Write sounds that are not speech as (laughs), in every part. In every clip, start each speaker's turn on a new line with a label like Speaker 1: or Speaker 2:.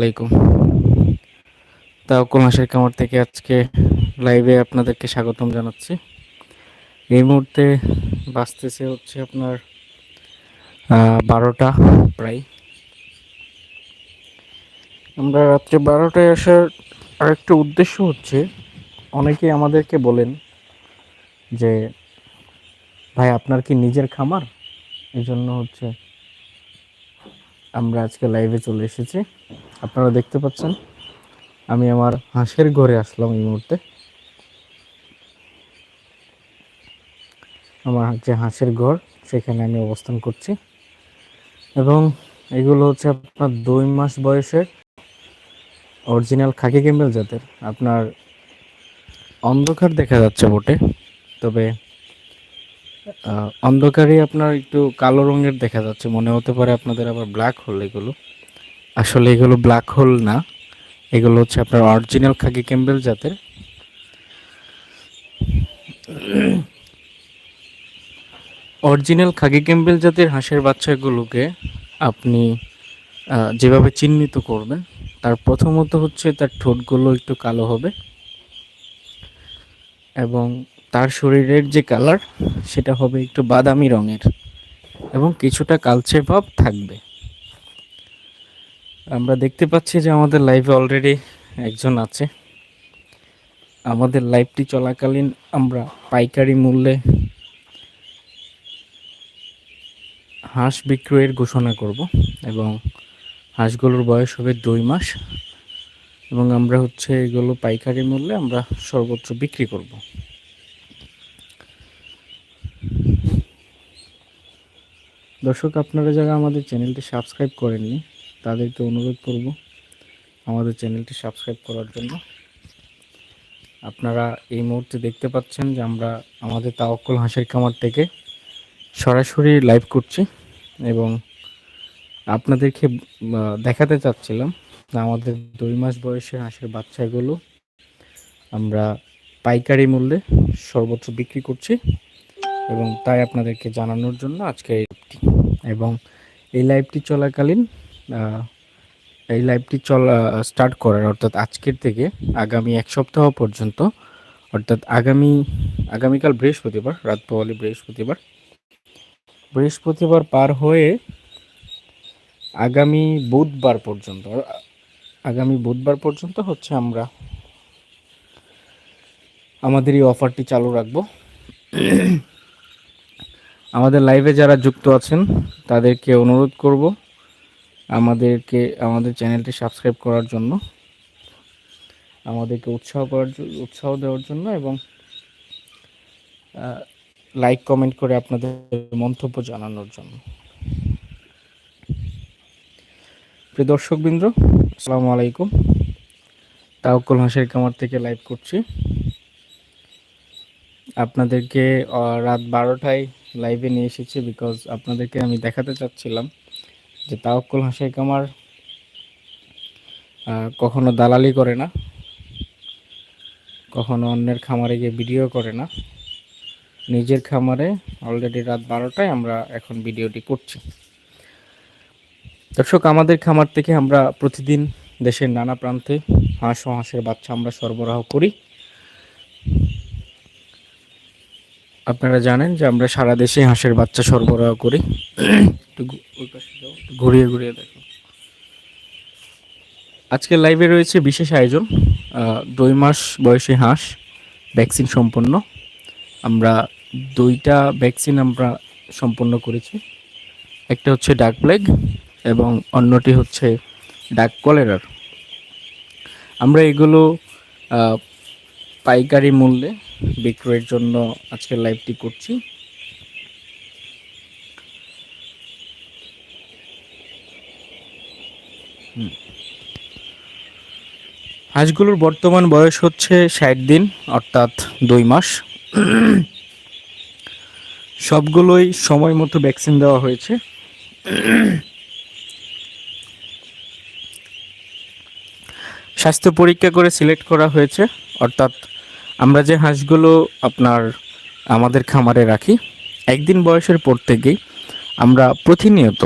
Speaker 1: আলাইকুম। তাওকুল হাঁসের কামড় থেকে আজকে লাইভে আপনাদেরকে স্বাগতম জানাচ্ছি। এই মুহূর্তে বাঁচতেছে হচ্ছে আপনার বারোটা প্রায়। আমরা রাত্রে বারোটায় আসার আরেকটা উদ্দেশ্য হচ্ছে, অনেকেই আমাদেরকে বলেন যে, ভাই, আপনার কি নিজের খামার? এই জন্য হচ্ছে আমরা আজকে লাইভে চলে এসেছি। আপনারা দেখতে পাচ্ছেন, আমি আমার হাঁসের ঘরে আসলাম এই মুহূর্তে। আমার যে হাঁসের ঘর, সেখানে আমি অবস্থান করছি। এবং এগুলো হচ্ছে আপনার দুই মাস বয়সের অরিজিনাল খাকি ক্যাম্বেল জাতের। আপনার অন্ধকার দেখা যাচ্ছে বটে, তবে অন্ধকারে আপনার একটু কালো রঙের দেখা যাচ্ছে। মনে হতে পারে আপনাদের আবার ব্ল্যাক হোল এগুলো। আসলে এগুলো ব্ল্যাক হোল না। এগুলো হচ্ছে আপনার অরিজিনাল খাকি ক্যাম্বেল জাতের। অরিজিনাল খাকি ক্যাম্বেল জাতের হাঁসের বাচ্চাগুলোকে আপনি যেভাবে চিহ্নিত করবেন, তার প্রথমত হচ্ছে তার ঠোঁটগুলো একটু কালো হবে। এবং তার শরীরের যে কালার, সেটা হবে একটু বাদামি রঙের এবং কিছুটা কালচে ভাব থাকবে। আমরা দেখতে পাচ্ছি যে আমাদের লাইভে অলরেডি একজন আছে। আমাদের লাইভটি চলাকালীন আমরা পাইকারি মূল্যে হাঁস বিক্রয়ের ঘোষণা করব এবং হাঁসগুলোর বয়স হবে দুই মাস এবং আমরা হচ্ছে এগুলো পাইকারি মূল্যে আমরা সর্বোচ্চ বিক্রি করব। দর্শক, আপনারা যারা আমাদের চ্যানেলটি সাবস্ক্রাইব করেননি, তাদেরকে অনুরোধ করব আমাদের চ্যানেলটি সাবস্ক্রাইব করার জন্য। আপনারা এই মুহূর্তে দেখতে পাচ্ছেন যে আমরা আমাদের তাওয়াক্কুল হাঁসের খামার থেকে সরাসরি লাইভ করছি এবং আপনাদেরকে দেখাতে চাচ্ছিলাম আমাদের দুই মাস বয়সের হাঁসের বাচ্চাগুলো আমরা পাইকারি মূল্যে সর্বোচ্চ বিক্রি করছি। এবং তাই আপনাদেরকে জানানোর জন্য আজকে এই লাইভটি এবং এই লাইভটি চলাকালীন এই লাইভটি চলা স্টার্ট করার অর্থাৎ আজকের থেকে আগামী এক সপ্তাহ পর্যন্ত, অর্থাৎ আগামী, আগামীকাল বৃহস্পতিবার, রাত পোয়ালি বৃহস্পতিবার বৃহস্পতিবার পার হয়ে আগামী বুধবার পর্যন্ত, আগামী বুধবার পর্যন্ত হচ্ছে আমরা, আমাদের এই অফারটি চালু রাখব। আমাদের লাইভে যারা যুক্ত আছেন, তাদেরকে অনুরোধ করব আমাদেরকে, আমাদের চ্যানেলটি সাবস্ক্রাইব করার জন্য, আমাদেরকে উৎসাহ করার উৎসাহ দেওয়ার জন্য এবং লাইক কমেন্ট করে আপনাদের মন্তব্য জানানোর জন্য। প্রিয় দর্শকবৃন্দ, আসসালামু আলাইকুম। তাওকুল হাঁসের কামার থেকে লাইভ করছি। আপনাদেরকে রাত বারোটায় লাইভে নিয়ে এসেছি বিকজ আপনাদেরকে আমি দেখাতে চাচ্ছিলাম যে তাওকুল হাঁসের কামার কখনো দালালি করে না, কখনো অন্যের খামারে গিয়ে ভিডিও করে না। নিজের খামারে অলরেডি রাত বারোটায় আমরা এখন ভিডিওটি করছি। দর্শক, আমাদের খামার থেকে আমরা প্রতিদিন দেশের নানা প্রান্তে হাঁস ও হাঁসের বাচ্চা আমরা সরবরাহ করি। আপনারা জানেন যে আমরা সারা দেশে হাঁসের বাচ্চা সরবরাহ করি। একটু ঘুরিয়ে ঘুরিয়ে দেখো। আজকে লাইভে রয়েছে বিশেষ আয়োজন দুই মাস বয়সী হাঁস ভ্যাকসিন সম্পন্ন। আমরা দুইটা ভ্যাকসিন আমরা সম্পন্ন করেছি। একটা হচ্ছে ডাক প্লেগ এবং অন্যটি হচ্ছে ডাক কলেরার আমরা এগুলো পাইকারি মূল্যে বিক্রয়ের জন্য আজকে লাইভটি করছি। হাঁসগুলোর বর্তমান বয়স হচ্ছে ষাট দিন, অর্থাৎ দুই মাস। সবগুলোই সময় মতো ভ্যাকসিন দেওয়া হয়েছে। স্বাস্থ্য পরীক্ষা করে সিলেক্ট করা হয়েছে, অর্থাৎ আমরা যে হাঁসগুলো আপনার আমাদের খামারে রাখি, একদিন বয়সের পর থেকেই আমরা প্রতিনিয়ত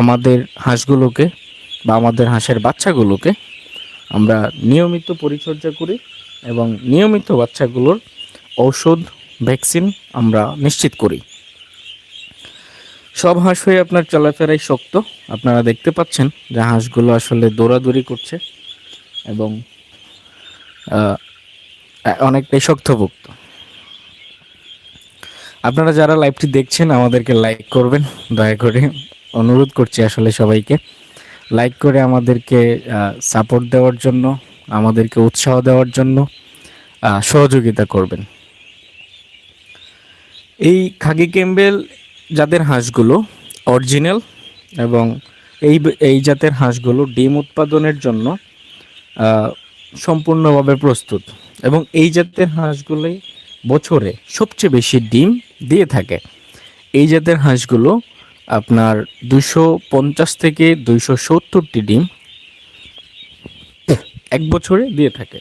Speaker 1: আমাদের হাঁসগুলোকে বা আমাদের হাঁসের বাচ্চাগুলোকে আমরা নিয়মিত পরিচর্যা করি এবং নিয়মিত বাচ্চাগুলোর ঔষধ, ভ্যাকসিন আমরা নিশ্চিত করি। সব হাঁস হয়ে আপনার চলাফেরাই শক্ত। আপনারা দেখতে পাচ্ছেন যে হাঁসগুলো আসলে দৌড়াদৌড়ি করছে এবং অনেকটাই শক্তভুক্ত আপনারা যারা লাইভটি দেখছেন, আমাদেরকে লাইক করবেন, দয়া করে অনুরোধ করছি আসলে সবাইকে। লাইক করে আমাদেরকে সাপোর্ট দেওয়ার জন্য, আমাদেরকে উৎসাহ দেওয়ার জন্য সহযোগিতা করবেন। এই খাগি ক্যাম্বেল জাতের হাঁসগুলো অরিজিনাল এবং এই এই জাতের হাঁসগুলো ডিম উৎপাদনের জন্য সম্পূর্ণভাবে প্রস্তুত। এবং এই জাতের হাঁসগুলোই বছরে সবচেয়ে বেশি ডিম দিয়ে থাকে। এই জাতের হাঁসগুলো আপনার দুশো পঞ্চাশ থেকে দুইশো সত্তরটি ডিম এক বছরে দিয়ে থাকে।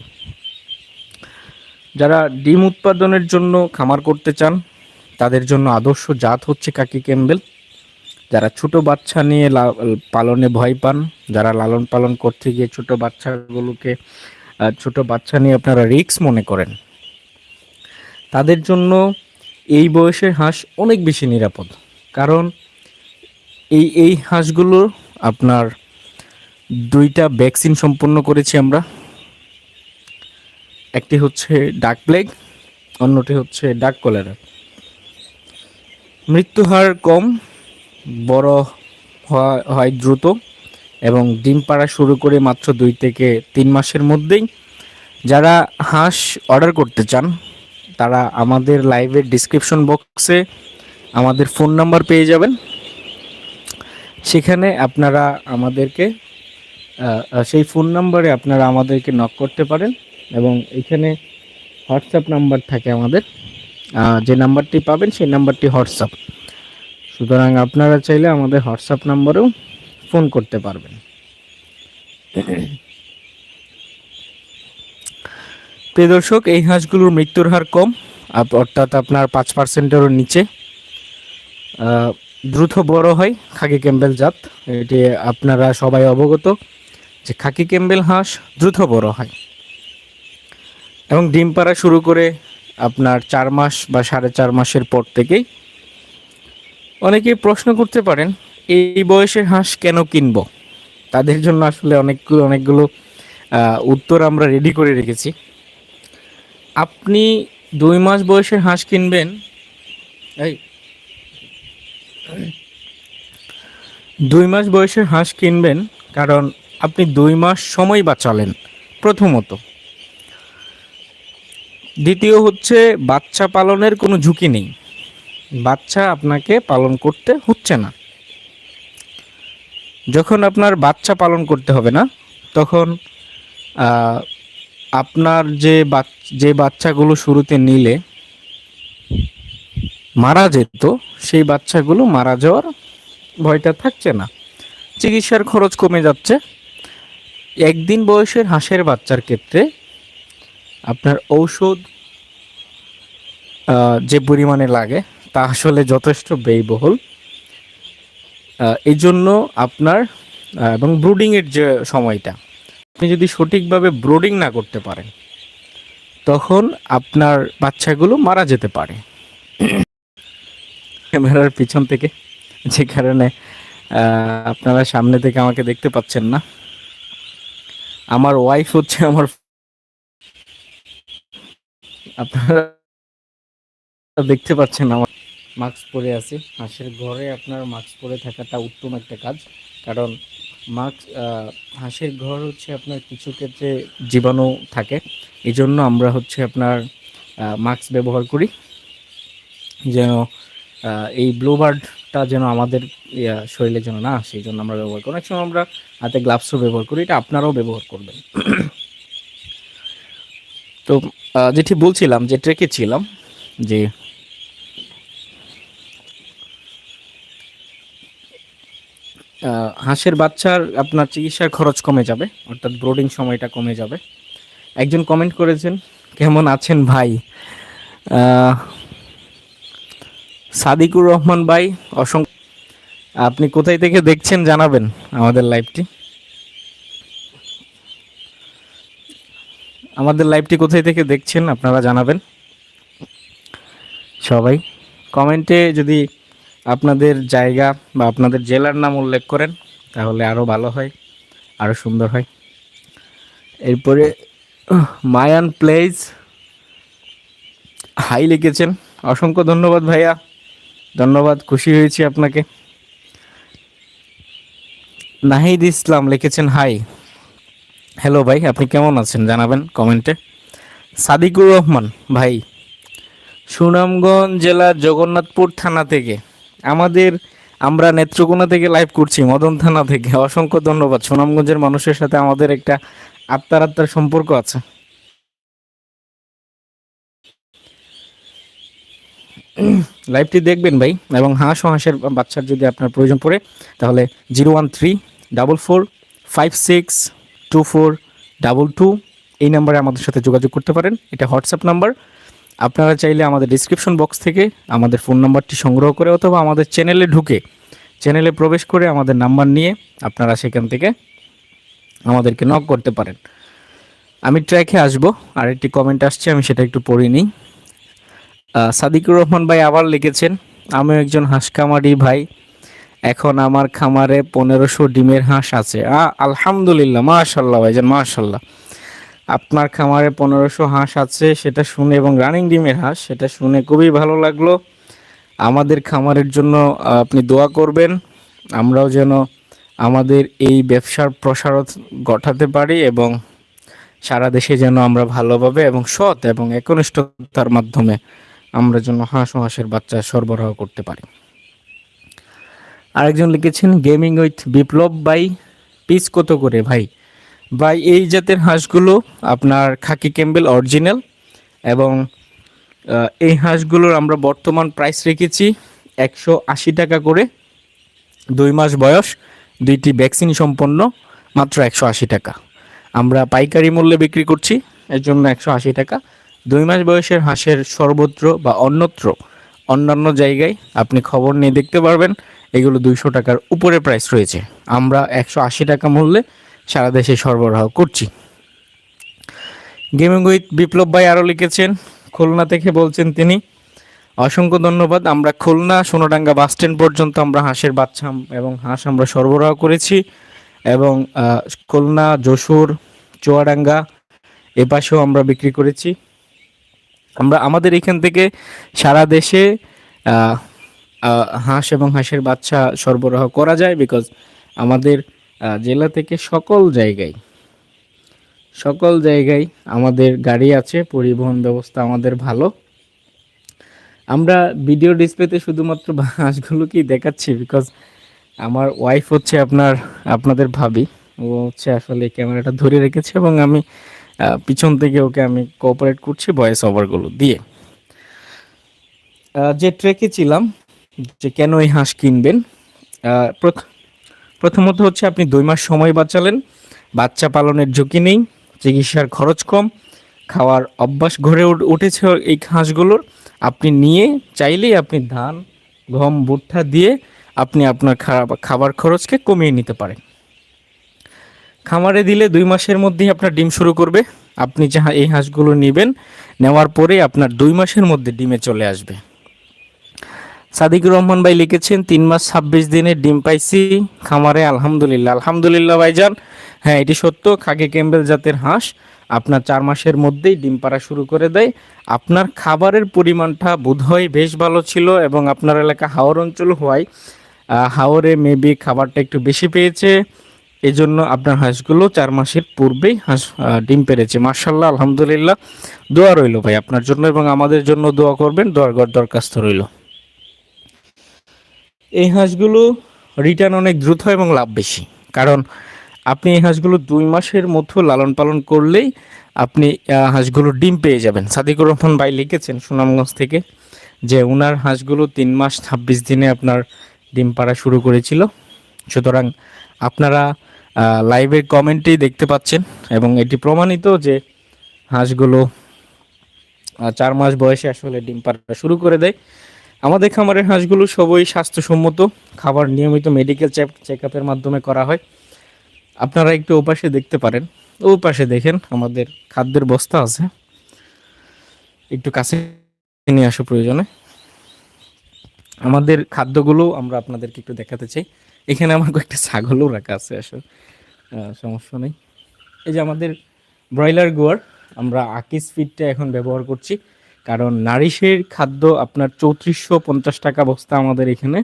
Speaker 1: যারা ডিম উৎপাদনের জন্য খামার করতে চান, তাদের জন্য আদর্শ জাত হচ্ছে কাকি ক্যাম্বেল। যারা ছোট বাচ্চা নিয়ে পালনে ভয় পান, যারা লালন পালন করতে গিয়ে ছোট বাচ্চাগুলোকে ছোট বাচ্চা নিয়ে আপনারা রিক্স মনে করেন। তাদের জন্য এই বয়সের হাঁস অনেক বেশি নিরাপদ। কারণ এই এই হাঁসগুলো আপনার দুইটা ভ্যাকসিন সম্পন্ন করেছি আমরা। একটি হচ্ছে ডাক প্লেগ, অন্যটি হচ্ছে ডাক কলেরা। মৃত্যু হার কম, বড় হয় দ্রুত। এবং ডিম পাড়া শুরু করে মাত্র দুই থেকে তিন মাসের মধ্যেই যারা হাঁস অর্ডার করতে চান, তারা আমাদের লাইভের ডিসক্রিপশন বক্সে আমাদের ফোন নাম্বার পেয়ে যাবেন। সেখানে আপনারা আমাদেরকে সেই ফোন নাম্বারে আপনারা আমাদেরকে নক করতে পারেন এবং এখানে হোয়াটসঅ্যাপ নাম্বার থাকে আমাদের। যে নাম্বারটি পাবেন, সেই নাম্বারটি হোয়াটসঅ্যাপ সুতরাং আপনারা চাইলে আমাদের হোয়াটসঅ্যাপ নাম্বারেও ফোন করতে পারবেন। প্রিয় দর্শক, এই হাঁসগুলোর মৃত্যুর হার কম অর্থাৎ আপনার পাঁচ পার্সেন্টেরও নিচে। দ্রুত বড় হয় খাকি ক্যাম্বেল জাত। এটি আপনারা সবাই অবগত যে খাকি ক্যাম্বেল হাঁস দ্রুত বড় হয়। এবং ডিম পাড়া শুরু করে আপনার চার মাস বা সাড়ে চার মাসের পর থেকেই অনেকেই প্রশ্ন করতে পারেন এই বয়সের হাঁস কেন কিনবো? তাদের জন্য আসলে অনেকগুলো অনেকগুলো উত্তর আমরা রেডি করে রেখেছি। আপনি দুই মাস বয়সের হাঁস কিনবেন, এই, দুই মাস বয়সের হাঁস কিনবেন কারণ আপনি দুই মাস সময় বাঁচালেন, প্রথমত। দ্বিতীয় হচ্ছে, বাচ্চা পালনের কোনো ঝুঁকি নেই। বাচ্চা আপনাকে পালন করতে হচ্ছে না। যখন আপনার বাচ্চা পালন করতে হবে না, তখন আপনার যে যে বাচ্চাগুলো শুরুতে নিলে মারা যেত, সেই বাচ্চাগুলো মারা যাওয়ার ভয়টা থাকছে না। চিকিৎসার খরচ কমে যাচ্ছে। একদিন বয়সের হাঁসের বাচ্চার ক্ষেত্রে আপনার ঔষধ যে পরিমাণে লাগে, তা আসলে যথেষ্ট ব্যয়বহুল। এই জন্য আপনার এবং ব্রুডিংয়ের যে সময়টা, আপনি যদি সঠিকভাবে ব্রোডিং না করতে পারেন, তখন আপনার বাচ্চাগুলো মারা যেতে পারে। ক্যামেরার পিছন থেকে, যে কারণে আপনারা সামনে থেকে আমাকে দেখতে পাচ্ছেন না। আমার ওয়াইফ হচ্ছে আমার আপনারা দেখতে পাচ্ছেন আমার মাস্ক পরে আছি। হাঁসের ঘরে আপনার মাস্ক পরে থাকাটা উত্তম একটা কাজ। কারণ মাস্ক হাঁসের ঘর হচ্ছে আপনার কিছু ক্ষেত্রে জীবাণু থাকে। এই জন্য আমরা হচ্ছে আপনার মাস্ক ব্যবহার করি। যেন এই ব্লুবার্ডটা যেন আমাদের শরীরে যেন না সেই জন্য আমরা ব্যবহার করি। অনেক সময় আমরা হাতে গ্লাভসও ব্যবহার করি, এটা আপনারাও ব্যবহার করবেন। তো যেটি বলছিলাম, যে ট্রেকে ছিলাম, যে হাঁসের বাচ্চার আপনার চিকিৎসার খরচ কমে যাবে, অর্থাৎ ব্রোডিং সময়টা কমে যাবে। একজন কমেন্ট করেছেন, কেমন আছেন ভাই? সাদিকুর রহমান ভাই, অসংখ্য আপনি কোথায় থেকে দেখছেন জানাবেন আমাদের লাইভটি আমাদের লাইভটি কোথায় থেকে দেখছেন আপনারা জানাবেন। সবাই কমেন্টে যদি আপনাদের জায়গা বা আপনাদের জেলার নাম উল্লেখ করেন, তাহলে আরও ভালো হয় আরও সুন্দর হয়। এরপরে, মায়ান প্লেজ হাই লিখেছেন। অসংখ্য ধন্যবাদ ভাইয়া, ধন্যবাদ, খুশি হয়েছি আপনাকে। নাহিদ ইসলাম লিখেছেন, হাই, হ্যালো ভাই, আপনি কেমন আছেন? জানাবেন কমেন্টে। সাদিকুর রহমান, ভাই, সুনামগঞ্জ জেলার জগন্নাথপুর থানা থেকে আমাদের, আমরা নেত্রকোনা থেকে লাইভ করছি, মদন থানা থেকে। অসংখ্য ধন্যবাদ। সুনামগঞ্জের মানুষের সাথে আমাদের একটা আত্মার আত্মার সম্পর্ক আছে। লাইভটি দেখবেন ভাই, এবং হাঁস ও হাঁসের বাচ্চার যদি আপনার প্রয়োজন পড়ে, তাহলে zero one three, double four, five six, two four, double two এই নাম্বারে আমাদের সাথে যোগাযোগ করতে পারেন। এটা হোয়াটসঅ্যাপ নাম্বার। আপনারা চাইলে আমাদের ডিসক্রিপশন বক্স থেকে আমাদের ফোন নাম্বারটি সংগ্রহ করে অথবা আমাদের চ্যানেলে ঢুকে চ্যানেলে প্রবেশ করে আমাদের নাম্বার নিয়ে আপনারা সেখান থেকে আমাদেরকে নক করতে পারেন। আমি ট্র্যাকে আসব আর একটি কমেন্ট আসছে, আমি সেটা একটু পড়ে নিই। সাদিকুর রহমান ভাই আবার লিখেছেন, আমিও একজন হাঁস খামারি ভাই, এখন আমার খামারে পনেরোশো ডিমের হাঁস আছে। আলহামদুলিল্লাহ, মাশাল্লাহ ভাইজান, মাশাল্লাহ। আপনার খামারে পনেরোশো হাঁস আছে, সেটা শুনে এবং রানিং ডিমের হাঁস, সেটা শুনে খুবই ভালো লাগল। আমাদের খামারের জন্য আপনি দোয়া করবেন। আমরাও যেন আমাদের এই ব্যবসার প্রসারত ঘটাতে পারি এবং সারা দেশে যেন আমরা ভালোভাবে এবং সৎ এবং একনিষ্ঠতার মাধ্যমে আমরা যেন হাঁস ও হাঁসের বাচ্চা সরবরাহ করতে পারি। আরেকজন লিখেছেন gaming with Biplob by piece কত করে ভাই? ভাই, এই জাতের হাঁসগুলো আপনার খাকি ক্যাম্বেল অরিজিনাল এবং এই হাঁসগুলোর আমরা বর্তমান প্রাইস রেখেছি একশো আশি টাকা করে। দুই মাস বয়স, দুইটি ভ্যাকসিন সম্পন্ন, মাত্র একশো আশি টাকা। আমরা পাইকারি মূল্যে বিক্রি করছি, এর জন্য একশো আশি টাকা। দুই মাস বয়সের হাঁসের সর্বত্র বা অন্যত্র, অন্যান্য জায়গায় আপনি খবর নিয়ে দেখতে পারবেন, এগুলো দুইশো টাকার উপরে প্রাইস রয়েছে। আমরা একশো আশি টাকা মূল্যে সারা দেশে সরবরাহ করছি। গেমিং উইথ বিপ্লব ভাই আরও লিখেছেন, খুলনা থেকে বলছেন তিনি, অসংখ্য ধন্যবাদ, আমরা খুলনা, সোনাডাঙ্গা বাস স্ট্যান্ড পর্যন্ত আমরা হাঁসের বাচ্চা এবং হাঁস আমরা সরবরাহ করেছি এবং খুলনা, যশোর, চুয়াডাঙ্গা এ পাশেও আমরা বিক্রি করেছি। আমরা আমাদের এখান থেকে সারা দেশে হাঁস এবং হাঁসের বাচ্চা সরবরাহ করা যায় বিকজ আমাদের জেলা থেকে সকল জায়গায় সকল জায়গায় আমাদের গাড়ি আছে পরিবহন ব্যবস্থা আমাদের ভালো। আমরা ভিডিও ডিসপ্লেতে শুধুমাত্র (laughs) হাঁসগুলোকেই দেখাচ্ছি বিকজ আমার ওয়াইফ হচ্ছে আপনার আপনাদের ভাবি। ও হচ্ছে আসলে ক্যামেরাটা ধরে রেখেছে এবং আমি পিছন থেকে ওকে আমি কোঅপারেট করছি ভয়েস ওভারগুলো দিয়ে। যে ট্রেকে ছিলাম যে কেন এই হাঁস কিনবেন আহ, প্রথ- প্রথমত হচ্ছে আপনি দুই মাস সময় বাঁচালেন। বাচ্চা পালনের ঝুঁকি নেই, চিকিৎসার খরচ কম, খাওয়ার অভ্যাস উঠ- উঠেছে এই হাঁসগুলোর আপনি নিয়ে চাইলেই আপনি ধান, গম, ভুট্টা দিয়ে আপনি আপনার খাবার খরচকে কমিয়ে নিতে পারেন। খামারে দিলে দুই মাসের মধ্যেই আপনার ডিম শুরু করবে। আপনি যাহা এই হাঁসগুলো নেবেন, নেওয়ার পরে আপনার দুই মাসের মধ্যে ডিমে চলে আসবে। সাদিকুর রহমান ভাই লিখেছেন, তিন মাস ছাব্বিশ দিনে ডিম পাইছি, খামারে আলহামদুলিল্লাহ। আলহামদুলিল্লাহ ভাইজান। হ্যাঁ এটি সত্য খাকি ক্যাম্বেল জাতের হাঁস, আপনার চার মাসের মধ্যেই ডিম পাড়া শুরু করে দেয়। আপনার খাবারের পরিমাণটা বোধহয় বেশ ভালো ছিল এবং আপনার এলাকা হাওর অঞ্চল হওয়ায় হাওরে মেবি খাবারটা একটু বেশি পেয়েছে। এই জন্য আপনার হাঁসগুলো চার মাসের পূর্বেই হাঁস ডিম পেরেছে। মার্শাল্লাহ আলহামদুলিল্লাহ। দোয়া রইল ভাই আপনার জন্য এবং আমাদের জন্য দোয়া করবেন, দোয়ার দরখাস্ত রইল। এই হাঁসগুলো রিটার্ন অনেক দ্রুত এবং লাভ বেশি। কারণ আপনি এই হাঁসগুলো দুই মাসের মতো লালন পালন করলেই আপনি হাঁসগুলো ডিম পেয়ে যাবেন। সাদিকুর রহমান ভাই লিখেছেন সুনামগঞ্জ থেকে যে ওনার হাঁসগুলো তিন মাস ছাব্বিশ দিনে আপনার ডিম পাড়া শুরু করেছিল। সুতরাং আপনারা লাইভের কমেন্টেই দেখতে পাচ্ছেন এবং এটি প্রমাণিত যে হাঁসগুলো চার মাস বয়সে আসলে ডিম পাড়া শুরু করে দেয়। আমাদের খামারের হাঁসগুলো সবই স্বাস্থ্যসম্মত, খাবার নিয়মিত মেডিকেল চেক আপের মাধ্যমে করা হয়। আপনারা একটু ওপাশে দেখতে পারেন। ও পাশে দেখেন, আমাদের খাদ্যের বস্তা আছে। একটু কাছে নিয়ে আসো প্রয়োজনে। আমাদের খাদ্যগুলো আমরা আপনাদেরকে একটু দেখাতে চাই। এখানে আমার কয়েকটা ছাগলও রাখা আছে আসলে। সমস্যা নেই। এই যে আমাদের ব্রয়লার গোয়ার, আমরা আকিস ফিডটা এখন ব্যবহার করছি। কারণ নারিশের খাদ্য আপনার চৌত্রিশশো পঞ্চাশ টাকা বস্তা আমাদের এখানে।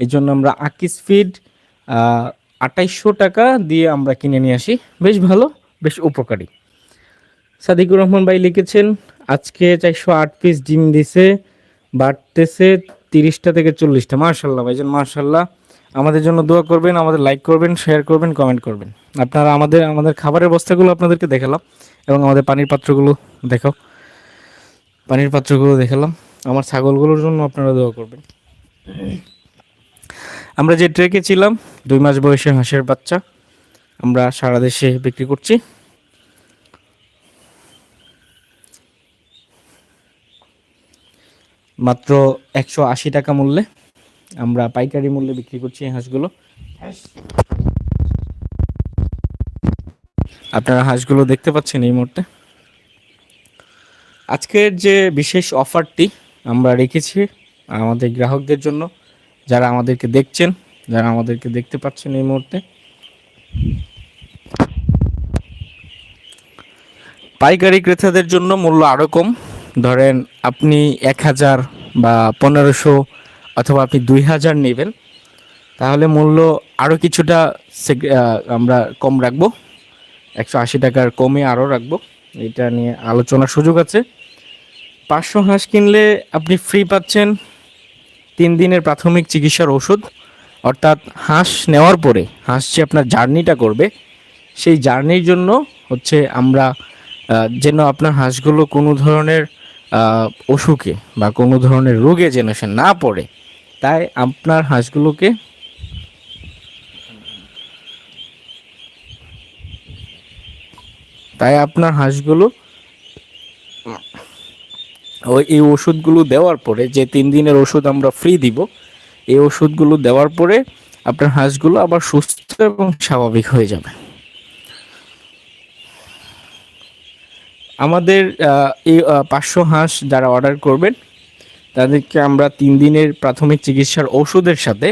Speaker 1: এই জন্য আমরা আকিস ফিড আঠাইশশো টাকা দিয়ে আমরা কিনে নিয়ে আসি। বেশ ভালো, বেশ উপকারী। সাদিকুর রহমান ভাই লিখেছেন, আজকে চারশো আট পিস ডিম দিছে, বাড়তেছে তিরিশটা থেকে চল্লিশটা। মার্শাল্লাহ ভাইজান মার্শাল্লাহ আমাদের জন্য দোয়া করবেন, আমাদের লাইক করবেন শেয়ার করবেন কমেন্ট করবেন। আপনারা আমাদের আমাদের খাবারের বস্তাগুলো আপনাদেরকে দেখালাম এবং আমাদের পানির পাত্রগুলো দেখাও। পানির পাত্রগুলো দেখালাম। আমার ছাগলগুলোর জন্য আপনারা দোয়া করবেন। আমরা যে ট্রেকে ছিলাম, দুই মাস বয়সে হাঁসের বাচ্চা, আমরা সারা দেশে বিক্রি করছি। মাত্র একশো আশি টাকা মূল্যে আমরা পাইকারি মূল্যে বিক্রি করছি এই হাঁসগুলো। আপনারা হাঁসগুলো দেখতে পাচ্ছেন এই মুহূর্তে। আজকের যে বিশেষ অফারটি আমরা রেখেছি আমাদের গ্রাহকদের জন্য, যারা আমাদেরকে দেখছেন, যারা আমাদেরকে দেখতে পাচ্ছেন এই মুহূর্তে। পাইকারি ক্রেতাদের জন্য মূল্য আরও কম। ধরেন আপনি এক হাজার বা পনেরোশো অথবা আপনি দুই হাজার নেবেন, তাহলে মূল্য আরও কিছুটা আমরা কম রাখব। একশো আশি টাকার কমে আরও রাখব। এটা নিয়ে আলোচনার সুযোগ আছে। পাঁচশো হাঁস কিনলে আপনি ফ্রি পাচ্ছেন তিন দিনের প্রাথমিক চিকিৎসার ওষুধ। অর্থাৎ হাঁস নেওয়ার পরে, হাঁস যে আপনার জার্নিটা করবে, সেই জার্নির জন্য হচ্ছে আমরা যেন আপনার হাঁসগুলো কোনো ধরনের অসুখে বা কোনো ধরনের রোগে যেন সে না পড়ে, তাই আপনার হাঁসগুলোকে তাই আপনার হাঁসগুলো ওই এই ওষুধগুলো দেওয়ার পরে যে তিন দিনের ওষুধ আমরা ফ্রি দিব, এই ওষুধগুলো দেওয়ার পরে আপনার হাঁসগুলো আবার সুস্থ এবং স্বাভাবিক হয়ে যাবে। আমাদের এই পাঁচশো হাঁস যারা অর্ডার করবেন, তাদেরকে আমরা তিন দিনের প্রাথমিক চিকিৎসার ওষুধের সাথে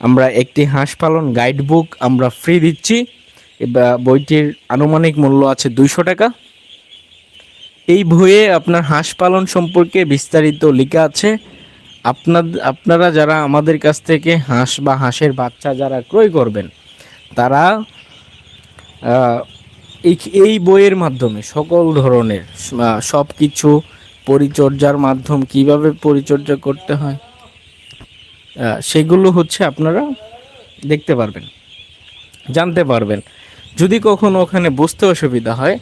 Speaker 1: আমরা একটি হাঁস পালন গাইড বুক আমরা ফ্রি দিচ্ছি। বইটির আনুমানিক মূল্য আছে দুইশো টাকা। এই বইয়ে আপনার হাঁস পালন সম্পর্কে বিস্তারিত লেখা আছে। আপনার আপনারা যারা আমাদের কাছ থেকে হাঁস বা হাঁসের বাচ্চা যারা ক্রয় করবেন, তারা এই বইয়ের মাধ্যমে সকল ধরনের সব কিছু পরিচর্যার মাধ্যম কীভাবে পরিচর্যা করতে হয় সেগুলো হচ্ছে আপনারা দেখতে পারবেন, জানতে পারবেন। যদি কখনো ওখানে বুঝতে অসুবিধা হয়,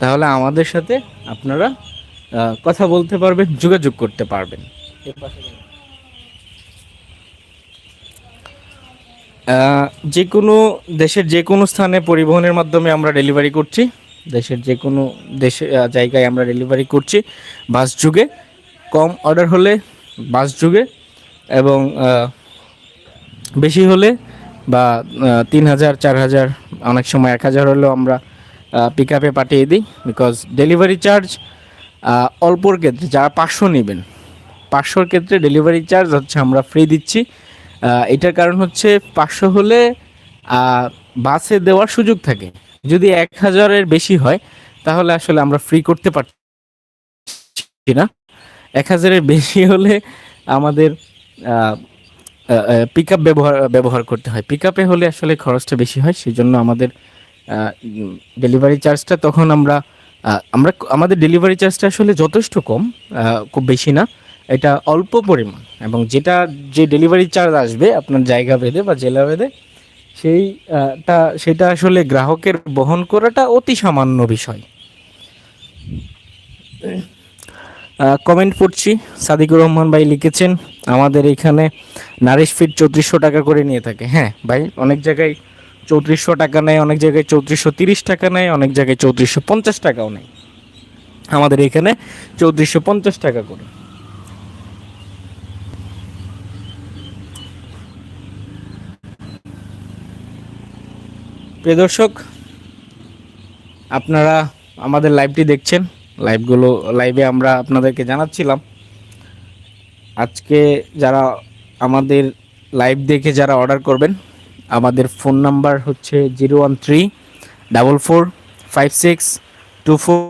Speaker 1: তাহলে আমাদের সাথে আপনারা কথা বলতে পারবেন, যোগাযোগ করতে পারবেন। যে কোনো দেশের যে কোনো স্থানে পরিবহনের মাধ্যমে আমরা ডেলিভারি করছি, দেশের যে কোনো দেশে জায়গায় আমরা ডেলিভারি করছি বাস যুগে। কম অর্ডার হলে বাস যুগে এবং বেশি হলে বা তিন হাজার, চার হাজার অনেক সময় এক হাজার হলেও আমরা পিক আপে পাঠিয়ে দিই বিকজ ডেলিভারি চার্জ অল্পর ক্ষেত্রে যারা পাঁচশো নেবেন, পাঁচশোর ক্ষেত্রে ডেলিভারি চার্জ হচ্ছে আমরা ফ্রি দিচ্ছি। এটার কারণ হচ্ছে পাঁচশো হলে বাসে দেওয়ার সুযোগ থাকে। যদি এক হাজারের বেশি হয়, তাহলে আসলে আমরা ফ্রি করতে পারছি না। এক হাজারের বেশি হলে আমাদের পিক আপ ব্যবহার ব্যবহার করতে হয়। পিক আপে হলে আসলে খরচটা বেশি হয় সেই জন্য আমাদের ডেলিভারি চার্জটা তখন আমরা আমরা আমাদের ডেলিভারি চার্জটা আসলে যথেষ্ট কম খুব বেশি না। এটা অল্প পরিমাণ এবং যেটা যে ডেলিভারি চার্জ আসবে আপনার জায়গা ভেদে বা জেলা ভেদে সেই আহ, সেটা আসলে গ্রাহকের বহন করাটা অতি সামান্য বিষয়। কমেন্ট পড়ছি। সাদিকুর রহমান ভাই লিখেছেন, আমাদের এখানে নারিশ ফিট চৌত্রিশশো টাকা করে নিয়ে থাকে। হ্যাঁ ভাই, অনেক জায়গায় চৌত্রিশশো টাকা নেয়, অনেক জায়গায় চৌত্রিশশো তিরিশ টাকা নেয়, অনেক জায়গায় চৌত্রিশশো পঞ্চাশ টাকাও নেয়। আমাদের এখানে চৌত্রিশশো পঞ্চাশ টাকা করে। প্রিয় দর্শক, আপনারা আমাদের লাইভটি দেখছেন। লাইভগুলো লাইভে আমরা আপনাদেরকে জানাচ্ছিলাম। আজকে যারা আমাদের লাইভ দেখে যারা অর্ডার করবেন, আমাদের ফোন নাম্বার হচ্ছে zero one three double four five six two four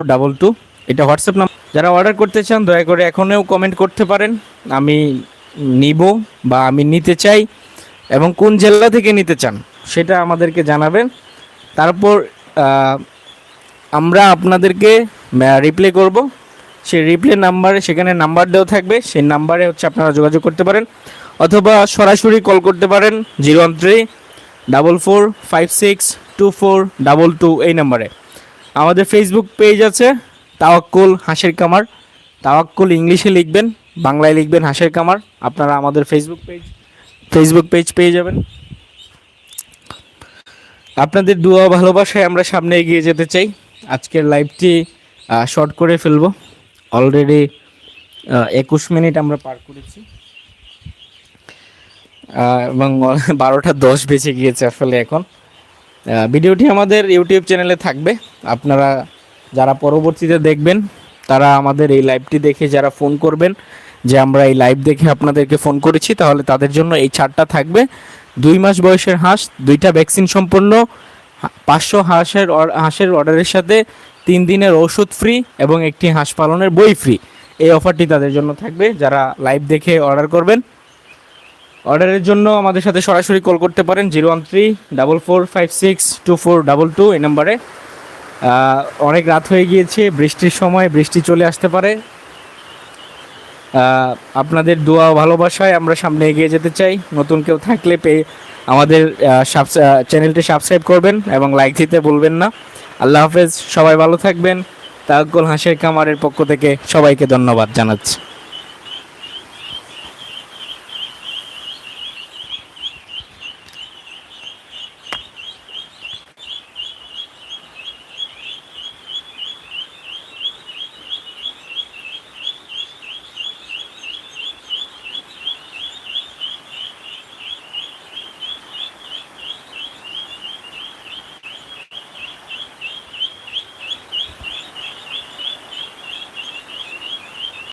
Speaker 1: double two. এটা হোয়াটসঅ্যাপ নাম্বার যারা অর্ডার করতে চান, দয়া করে এখনও কমেন্ট করতে পারেন। আমি নিব বা আমি নিতে চাই এবং কোন জেলা থেকে নিতে চান, সেটা আমাদেরকে জানাবেন। তারপর আমরা আপনাদেরকে রিপ্লে করব। সেই রিপ্লে নাম্বারে সেখানে নাম্বার দেওয়া থাকবে। সেই নাম্বারে হচ্ছে আপনারা যোগাযোগ করতে পারেন। অথবা সরাসরি কল করতে পারেন zero one three, double four, five six, two four, double two এই নাম্বারে আমাদের ফেসবুক পেজ আছে, তাওয়াক্কুল হাঁসের কামার। তাওয়াক্কুল ইংলিশে লিখবেন, বাংলায় লিখবেন হাঁসের কামার। আপনারা আমাদের ফেসবুক পেজ ফেসবুক পেজ পেয়ে যাবেন। আপনাদের দুয়া ভালোবাসায় আমরা সামনে এগিয়ে যেতে চাই। আজকের লাইভটি শর্ট করে ফেলব। অলরেডি একুশ মিনিট আমরা পার করেছি। এবং (laughs) বারোটা দশ বেজে গিয়েছে আসলে এখন। ভিডিওটি আমাদের ইউটিউব চ্যানেলে থাকবে। আপনারা যারা পরবর্তীতে দেখবেন, তারা আমাদের এই লাইভটি দেখে যারা ফোন করবেন, যে আমরা এই লাইভ দেখে আপনাদেরকে ফোন করেছি, তাহলে তাদের জন্য এই ছাড়টা থাকবে। দুই মাস বয়সের হাঁস, দুইটা ভ্যাকসিন সম্পন্ন, পাঁচশো হাঁসের হাঁসের অর্ডারের সাথে তিন দিনের ওষুধ ফ্রি এবং একটি হাঁস পালনের বই ফ্রি এই অফারটি তাদের জন্য থাকবে, যারা লাইভ দেখে অর্ডার করবেন। অর্ডারের জন্য আমাদের সাথে সরাসরি কল করতে পারেন zero one three, double four, five six, two four, double two এই নাম্বারে অনেক রাত হয়ে গিয়েছে, বৃষ্টির সময়, বৃষ্টি চলে আসতে পারে। আপনাদের দোয়া ভালোবাসায় আমরা সামনে এগিয়ে যেতে চাই। নতুন কেউ থাকলে পেয়ে আমাদের চ্যানেলটি সাবস্ক্রাইব করবেন এবং লাইক দিতে বলবেন না। আল্লাহ হাফেজ, সবাই ভালো থাকবেন। তাকল হাঁসের কামারের পক্ষ থেকে সবাইকে ধন্যবাদ জানাচ্ছি।